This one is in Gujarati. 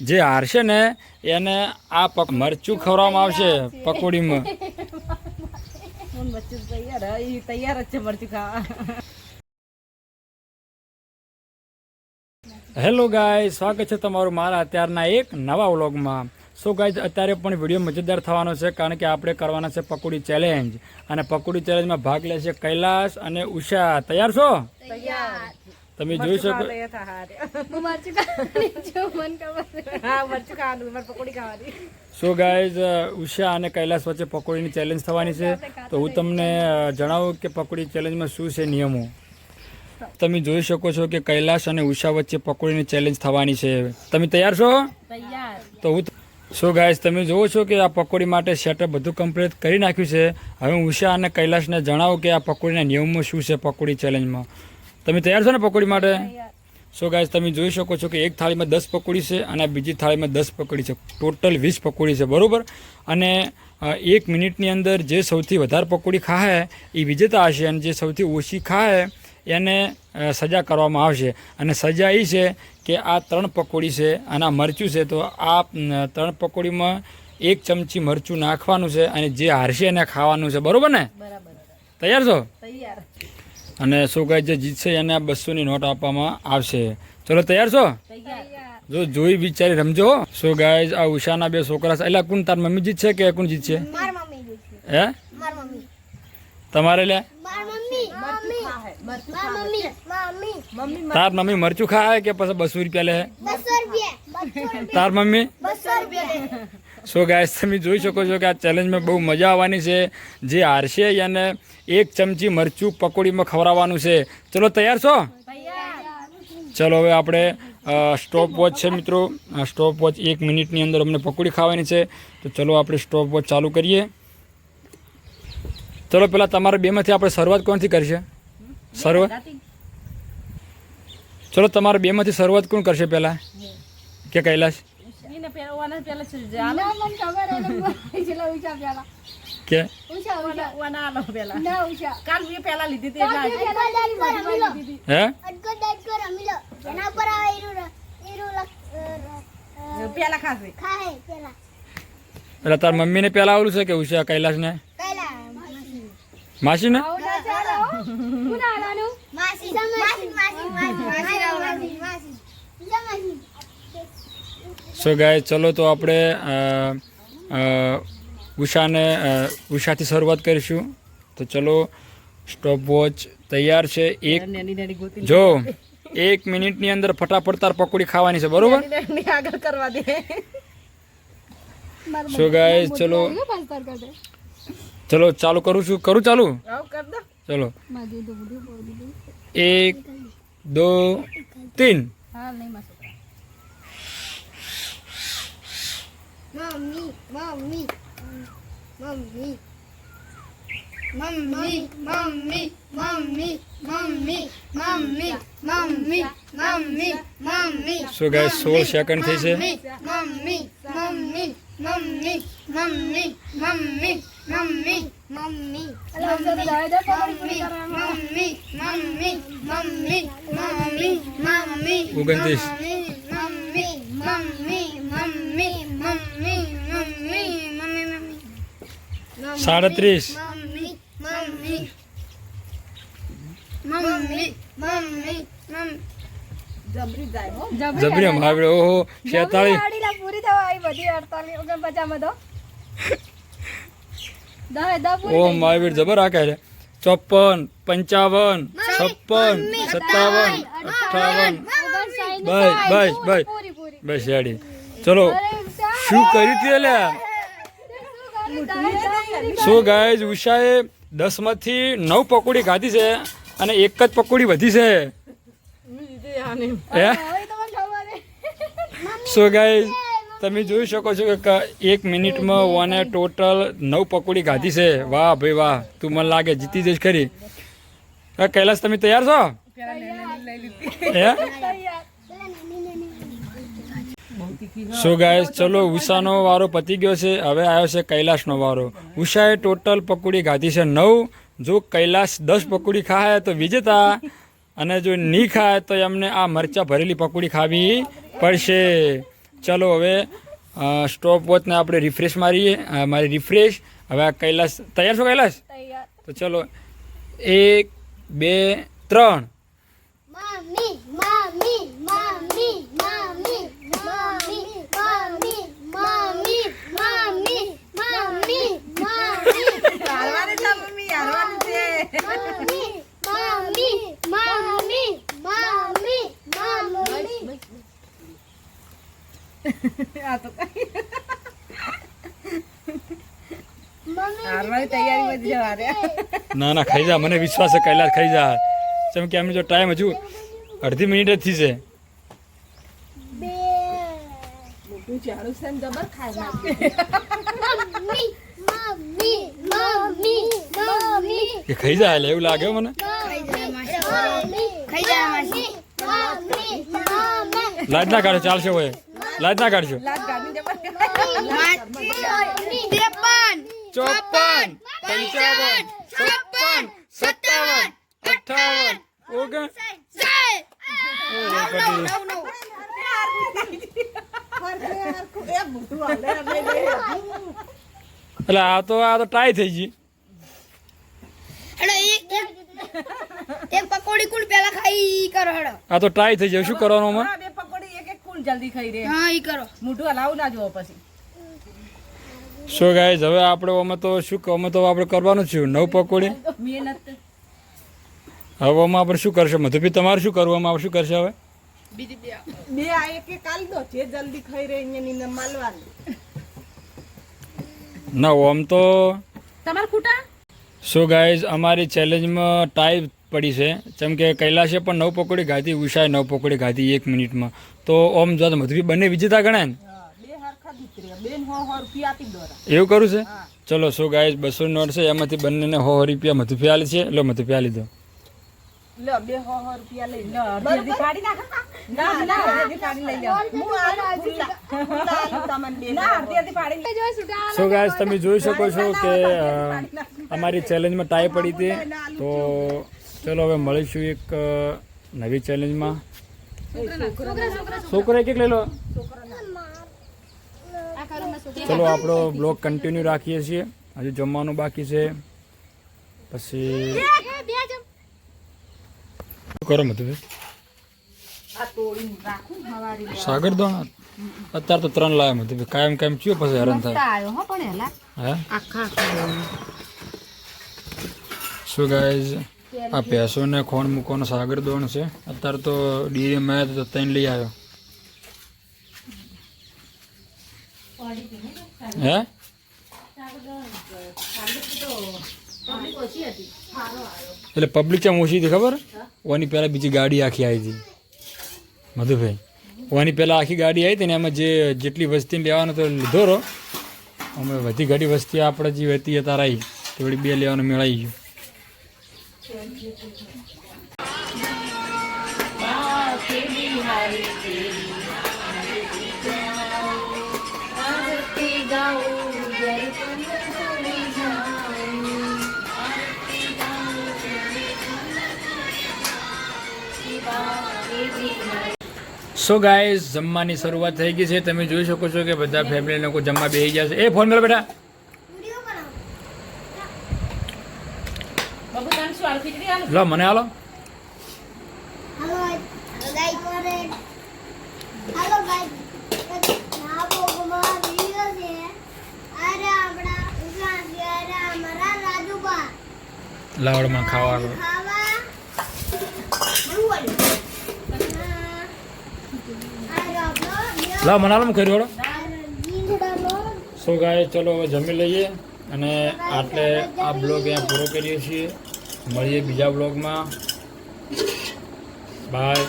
જે હારશે ને એને આ પક મરચું ખવડાવવામાં આવશે પકોડીમાં. હું બચ્ચું તૈયાર હા, ઈ તૈયાર જ છે મરચું ખાવા. હેલો ગાય સ્વાગત છે તમારું મારા અત્યારના એક નવા વ્લોગમાં. સો ગાય અત્યારે પણ વીડિયો મજેદાર થવાનો છે કારણ કે આપણે કરવાના છે પકોડી ચેલેન્જ અને પકોડી ચેલેન્જમાં ભાગ લેશે કૈલાસ અને ઉષા. તૈયાર છો? તૈયાર. તમે જોઈ શકો સો ગાઈઝ ઉષા અને કૈલાસ વચ્ચે પકોડીની ચેલેન્જ થવાની છે. તો હું તમને જણાવું કે પકોડી ચેલેન્જમાં શું છે નિયમો. તમે જોઈ શકો છો કે કૈલાસ અને ઉષા વચ્ચે પકોડીની ચેલેન્જ થવાની છે. તમે તૈયાર છો? તો હું સો ગાઈઝ તમે જુઓ છો કે આ પકોડી માટે સેટઅપ બધું કમ્પ્લીટ કરી નાખ્યું છે. હવે ઉષા અને કૈલાસને જણાવું કે આ પકોડીના નિયમો શું છે પકોડી ચેલેન્જમાં તમે તૈયાર છો ને પકોડી માટે? સો ગાઈઝ તમે જોઈ શકો છો કે એક થાળીમાં દસ પકોડી છે અને બીજી થાળીમાં દસ પકોડી છે. ટોટલ વીસ પકોડી છે બરાબર? અને એક મિનિટની અંદર જે સૌથી વધારે પકોડી ખાય એ વિજેતા હશે અને જે સૌથી ઓછી ખાય એને સજા કરવામાં આવશે. અને સજા એ છે કે આ ત્રણ પકોડી છે અને આ મરચું છે તો આ ત્રણ પકોડીમાં એક ચમચી મરચું નાખવાનું છે અને જે હારશે એને ખાવાનું છે. બરાબર ને? તૈયાર છો? તૈયાર. અને શું કહે જે જીતશે એને આ બસોની નોટ આપવામાં આવશે. ચલો તૈયાર છો? જો જોઈ વિચારી રમજો શું સો ગાઈઝ આ ઉષાના બે છોકરા છે. એટલે કોણ તાર મમ્મી જીતશે કે કોણ જીતશે? માર હે? તમારે લે? માર મમ્મી. મમ્મી મરચું માર મમ્મી મમ્મી. મમ્મી તાર મમ્મી મરચું ખાય કે પછી બસો રૂપિયા લે તાર મમ્મી? સો ગાય તમે જોઈ શકો છો કે આ ચેલેન્જમાં બહુ મજા આવવાની છે. જે હારશે એને એક ચમચી મરચું પકોડીમાં ખવડાવવાનું છે. ચલો, તૈયાર છો? ચલો, હવે આપણે સ્ટોપ વોચ છે મિત્રો. સ્ટોપ વોચ એક મિનિટની અંદર અમને પકોડી ખાવાની છે. તો ચલો, આપણે સ્ટોપ વોચ ચાલુ કરીએ. ચલો પહેલાં તમારા બેમાંથી આપણે શરૂઆત કોણથી કરશે? શરૂઆત ચલો, તમારા બેમાંથી શરૂઆત કોણ કરશે પહેલાં કે કૈલાશ? કે પેલા પેલા સુજે આલો. મને ખબર હે પેલા ઉચા પેલા. કે? ઉચા ઓના ઓના આલો પેલા. ના ઉચા કાલ મે પેલા લીધી તે ના હે? અડકો ડડકો રમી લો એના પર આવે ઈરુ ઈરુ પેલા ખાસે ખાહે પેલા. એટલે તાર મમ્મી ને પેલા આવલું છે કે ઉષા કૈલાસ ને માસી. ને માસી માસી. માસી માસી. માસી માસી. સો ગાય ચલો તો આપણે ઉષાને ઉષાથી શરૂઆત કરીશું. તો ચલો સ્ટોપ વોચ તૈયાર છે. એક જો એક મિનિટની અંદર ફટાફટ તાર પકોડી ખાવાની છે બરોબર? આગળ કરવા દે. સો ગાય ચલો ચલો ચાલુ કરું છું. કરું ચાલુ? ચલો. એક દો તીન હા નહીં માસી મમ્મી mummy mummy mummy mummy mummy mummy mummy mummy mummy mummy સો ગાય સોળ સેકન્ડ થઈ છે mummy mummy mummy mummy mummy mummy mummy mummy mummy mummy mummy mummy mummy ઓગણત્રીસ મમ્મી mummy mummy mummy mummy mummy મમ્મી સાડત્રીસ. મમ્મી મમ્મી મમ્મી. મમ્મી મમ્મી જબરી મહાવીર ઓહો છેતાળીસ પૂરી થવા આવી બધી અડતાલીસ ઓગણપચાસમાં તો. મહાવીર જબર આખે છે. ચોપન પંચાવન છપ્પન સત્તાવન અઠાવન. બસ બસ બસ. પૂરી પૂરી. બસ ચલો શું કર્યું તું એટલે શું ગાઈઝ ઉષાએ દસમાંથી નવ પકોડી ખાધી છે અને એક જ પકોડી વધી છે. હે? સો ગાઈઝ તમે જોઈ શકો છો કે એક મિનિટમાં ઓને ટોટલ નવ પકોડી ખાધી છે. વાહ ભાઈ વાહ તું મને લાગે જીતી જઈશ ખરી. કૈલાસ તમે તૈયાર છો? હે? સો ગાય ચલો ઉષાનો વારો પતી ગયો છે. હવે આવ્યો છે કૈલાશનો વારો. ઉષાએ ટોટલ પકોડી ખાધી છે નવ. જો કૈલાશ દસ પકોડી ખાય તો વિજેતા. અને જો નહીં ખાય તો એમને આ મરચા ભરેલી પકોડી ખાવી પડશે. ચાલો હવે સ્ટોપ વોચને આપણે રિફ્રેશ મારીએ. મારી રિફ્રેશ હવે આ કૈલાશ તૈયાર છો કૈલાશ? તો ચલો એક બે ત્રણ. ના ના ખાઈ જા. મને વિશ્વાસ છે કૈલાસ ખાઈ જા. જેમ કે એમનો જો ટાઈમ હજુ અડધી મિનિટ જ થઈ છે. ખાઈ જાય એટલે એવું લાગે મને. લાજ ના કાઢો ચાલશે હોય લાજ ના કાઢશો ચોપન પંચાવન છપ્પન સત્તાવન અઠાવન ઓગણ. એટલે આ તો આ તો ટ્રાય થઈ ગઈ. હેડો એક એક પકોડી કુલ પેલા ખાઈ કરો હેડો આ તો ટ્રાય થઈ જાય શું કરવાનું આમાં? બે પકોડી એક એક કુલ જલ્દી ખાઈ રે. હા ઈ કરો. મોઢું હલાવું ના જોવો પછી. સો ગાઈઝ હવે આપણે અમે તો શું અમે તો આપણે કરવાનું જ છે નવ પકોડી. હવે અમે આપણે શું કરશે? મધુભી તમારે શું કરવું? અમે શું કરશે હવે? બે આ એક કાલ દો જે જલ્દી ખાઈ રહી ને માલવાનું. ના ઓમ તો તમાર ખૂટા સો ગાઈઝ અમારી ચેલેન્જમાં ટાઈપ પડી છે. જેમ કે કૈલાશે પણ નવ પકોડી ગાધી ઉષાએ નવ પકોડી ખાધી એક મિનિટમાં. તો ઓમ જો તો મધુભી બંને વિજેતા ગણાય ને? એવું કરું છે? ચલો શું ગાય બસો નોટ છે એમાંથી બંનેને હો હો રૂપિયા મધુ પ્યાલી છે. લો મથુફી પ્યાલી દો. સો ગાય તમે જોઈ શકો છો કે અમારી ચેલેન્જમાં ટાઈ પડી હતી. તો ચલો હવે મળીશું એક નવી ચેલેન્જમાં. છોકરા કેટલે લઈ લો. ચલો, આપણો બ્લોગ કન્ટિન્યુ રાખીએ છીએ. હજુ જમવાનું બાકી છે. પછી કરો મધુભાઈ સાગર દો અત્યારે તો ત્રણ લાયા મધુભાઈ કાયમ કાયમ ચિયો પછી હેરાન થાય? શું ગાય આ ભેંસોને, ખોણ મૂકવાનો સાગર દોણ છે. અત્યારે તો ડીરી મેં તો ત્રણ લઈ આવ્યો. હે? એટલે પબ્લિક ચમ ઓછી હતી ખબર? ઓની પહેલાં બીજી ગાડી આખી આવી હતી. મધુભાઈ ઓની પહેલાં આખી ગાડી આવી હતી ને એમાં જે જેટલી વસ્તી લેવાનો તો લીધો રહો અમે વધી ઘડી વસ્તી આપણે જે વહેતી હતા તાર આવી. તો વળી બે લેવાનું મેળાઈ ગયું. સો ગાઈઝ જમવાની શરૂઆત થઈ ગઈ છે. તમે જોઈ શકો છો કે બધા ફેમિલી લોકો જમવા બેસી ગયા છે. એ ફોન મેળો બેટા. વિડિયો બનાવો. બાબુ તને શું આલુ ખીચડી આલુ લો મને હાલો. લાવડમાં ગાઈસ હાલો ગાઈસ ના બોગમાં વિડિયો છે અરે આપણા ઉસા છે અરે અમારા રાજુબા લાવડમાં ખાવાનું ખાવા બુવાડી અરે આપણો લો મનાલમ કર્યો સો ગાય ચલો હવે જમી લઈએ અને આટલે આ બ્લોગ અહીંયા પૂરો કરીએ છીએ. મળીએ બીજા બ્લોગમાં. બાય